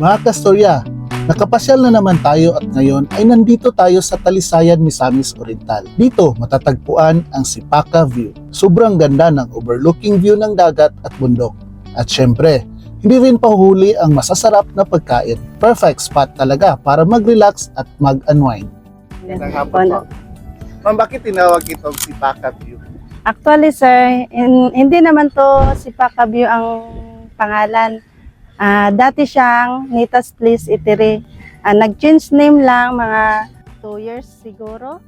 Mga kastorya, nakapasyal na naman tayo at ngayon ay nandito tayo sa Talisayan, Misamis Oriental. Dito matatagpuan ang Sipaka View. Sobrang ganda ng overlooking view ng dagat at bundok. At syempre, hindi rin pahuli ang masasarap na pagkain. Perfect spot talaga para mag-relax at mag-unwind. Magandang hapon po. Ma'am, bakit tinawag itong Sipaka View? Actually, sir, hin- hindi naman to si Pakabyo ang pangalan. Ah, dati siyang Nitas Place Eatery. Ah, nag-change name lang mga 2 years siguro.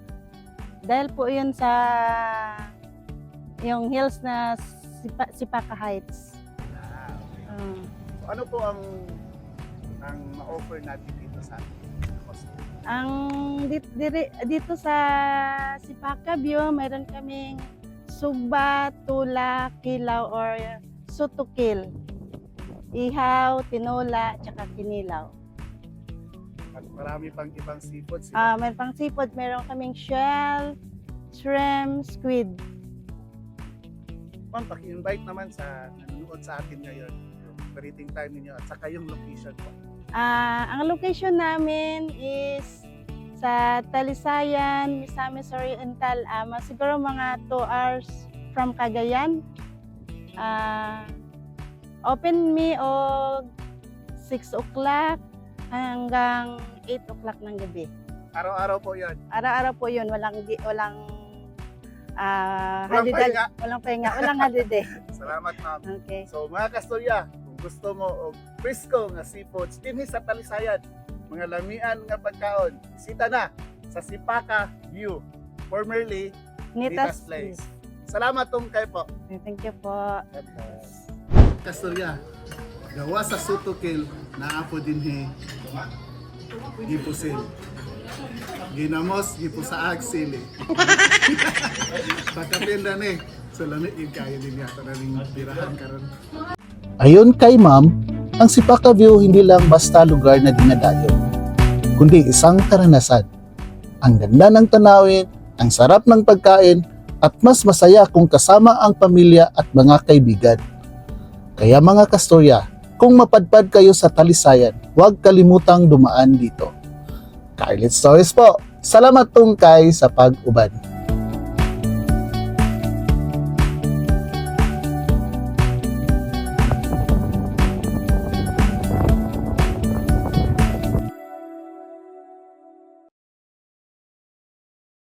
Dahil po yun sa yung hills na Sipa, Sipaka Heights. Ah. So, ano po ang ang ma-offer natin dito sa? Ang dito, dito sa Sipaka View, mayroon kaming sugba, tula, kilaw, or sutukil. Ihaw, tinola, tsaka kinilaw. At marami pang ibang seafoods. Ah, mayroon pang seafood, mayroon kaming shell, shrimp, squid. Ma'am, paki-invite naman sa nanonood sa atin ngayon. Yung operating time ninyo at saka yung location po. Ah, ang location namin is sa Talisayan, Misamis Oriental, ama siguro mga 2 hours from Cagayan. Ah, open me og 6 o'clock hanggang 8 o'clock ng gabi. Araw-araw po yan. Araw-araw po 'yun, walang gi- walang ah Walang holiday, pahinga. walang pahinga, walang holiday. Salamat ma'am. Okay. So mga kastorya, kung gusto mo og frisco nga seafoods dinhi sa Talisayan, mga lamian nga pagkaon, bisita na sa Sipaka View, formerly Nitas Nitas Place. Salamat tong kay po. Thank you po. Kastorya, gawa sa sutukil na apo dinhi gipusil. Ginamos gipusaag sili. Pagkapinda ni, so lamig yung kaya din yata na rin birahan karon. Ayon kay ma'am, ang Sipaka View hindi lang basta lugar na dinadayo, kundi isang karanasan. Ang ganda ng tanawin, ang sarap ng pagkain, at mas masaya kung kasama ang pamilya at mga kaibigan. Kaya mga kastorya, kung mapadpad kayo sa Talisayan, huwag kalimutang dumaan dito. Carlet Stories po, salamat tungkay sa pag-uban.